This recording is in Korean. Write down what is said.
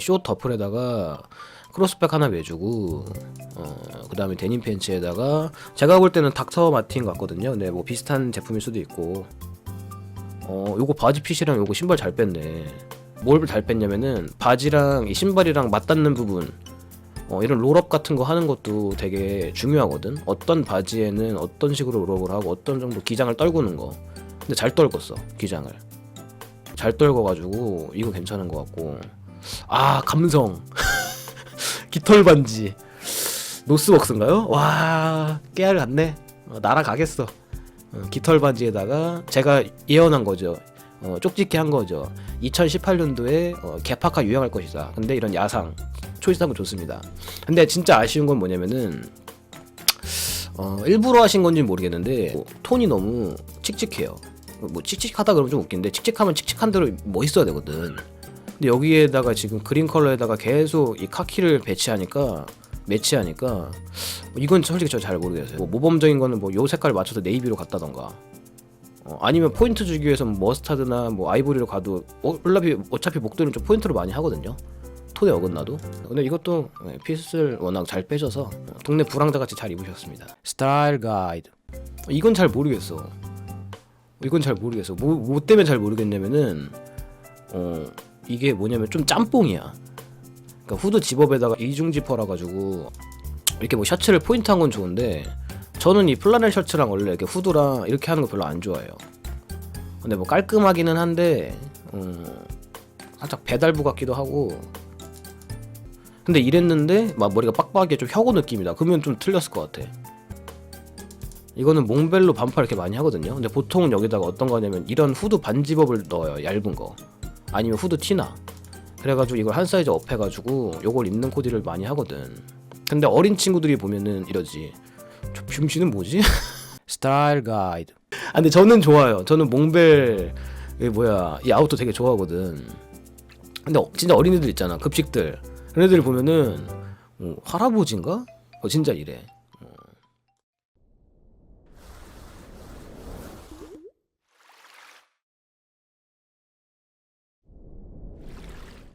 숏 더플에다가 크로스백 하나 매주고 어 그 다음에 데님 팬츠에다가 제가 볼 때는 닥터 마틴 같거든요. 근데 뭐 비슷한 제품일 수도 있고 어 요거 바지 핏이랑 요거 신발 잘 뺐네. 뭘 잘 뺐냐면은 바지랑 이 신발이랑 맞닿는 부분 어, 이런 롤업 같은 거 하는 것도 되게 중요하거든. 어떤 바지에는 어떤 식으로 롤업을 하고 어떤 정도 기장을 떨구는 거. 근데 잘 떨궜어 기장을. 잘 떨궈가지고 이거 괜찮은 것 같고. 아 감성. 깃털 반지. 노스웍스인가요? 와 깨알 같네. 어, 날아가겠어. 어, 깃털 반지에다가 제가 예언한 거죠. 어, 쪽집게 한 거죠. 2018년도에 어, 개파카 유행할 것이다. 근데 이런 야상 초이스한 거 좋습니다. 근데 진짜 아쉬운 건 뭐냐면은 어, 일부러 하신 건지 모르겠는데 뭐, 톤이 너무 칙칙해요. 뭐 칙칙하다 그러면 좀 웃긴데 칙칙하면 칙칙한 대로 멋있어야 되거든. 근데 여기에다가 지금 그린 컬러에다가 계속 이 카키를 배치하니까 매치하니까 이건 솔직히 저 잘 모르겠어요. 뭐 모범적인 거는 뭐 요 색깔 맞춰서 네이비로 갔다던가 어, 아니면 포인트 주기 위해서 뭐 머스타드나 뭐 아이보리로 가도 어, 어차피 어차피 목도리는 좀 포인트로 많이 하거든요. 톤에 어긋나도. 근데 이것도 네, 핏을 워낙 잘 빼줘서 어, 동네 불황자 같이 잘 입으셨습니다. 스타일 가이드. 어, 이건 잘 모르겠어. 이건 잘 모르겠어. 뭐, 뭐 때문에 잘 모르겠냐면은 어 이게 뭐냐면 좀 짬뽕이야. 그러니까 후드 집업에다가 이중 지퍼라 가지고 이렇게 뭐 셔츠를 포인트한 건 좋은데 저는 이 플라넬 셔츠랑 원래 이렇게 후드랑 이렇게 하는 거 별로 안 좋아해요. 근데 뭐 깔끔하기는 한데 음, 살짝 배달부 같기도 하고. 근데 이랬는데 막 머리가 빡빡하게 좀 혁오 느낌이다. 그러면 좀 틀렸을 것 같아. 이거는 몽벨로 반팔 이렇게 많이 하거든요. 근데 보통은 여기다가 어떤 거냐면 이런 후드 반집업을 넣어요. 얇은 거. 아니면 후드 티나. 그래가지고 이걸 한 사이즈 업 해가지고 요걸 입는 코디를 많이 하거든. 근데 어린 친구들이 보면은 이러지. 저 뷰씨는 뭐지? 스타일 가이드. 아 근데 저는 좋아요. 저는 몽벨 이 뭐야 이 아우터 되게 좋아하거든. 근데 어- 진짜 어린애들 있잖아 급식들 그런 애들 보면은 어, 할아버지인가? 어, 진짜 이래.